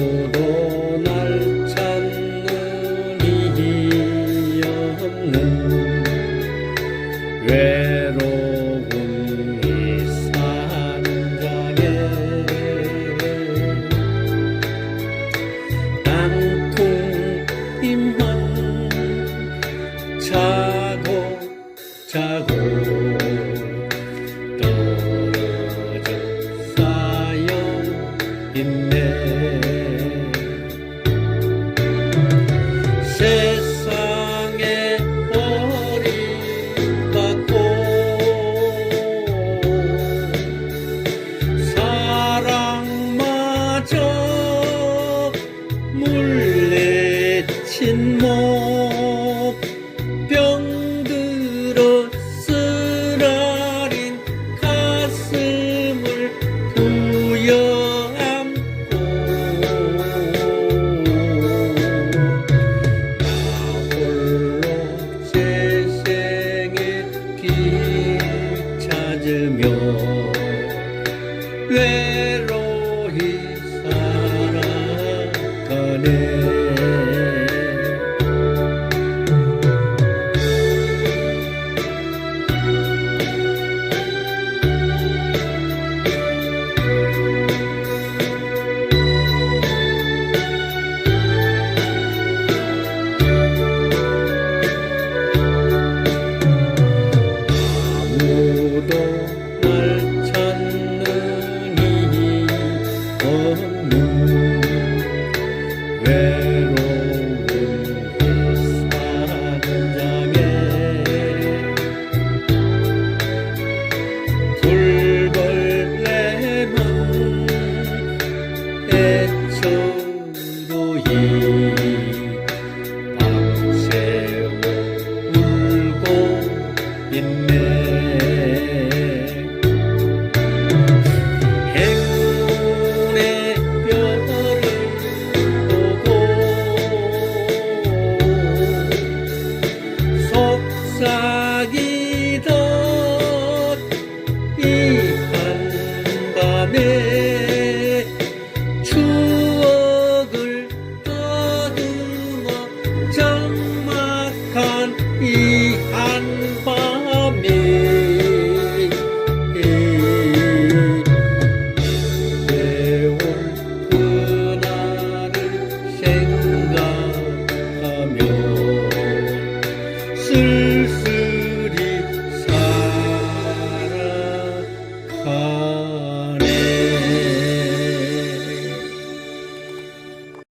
누구도 눈이 없는 외로운 산장에 땅콩잎만 자고 자고 떨어져 쌓여 있네. 저 물레 침묵, 병들어 쓰라린 가슴을 부여안고 나 홀로 제 생에 길 찾으며 You. Hey.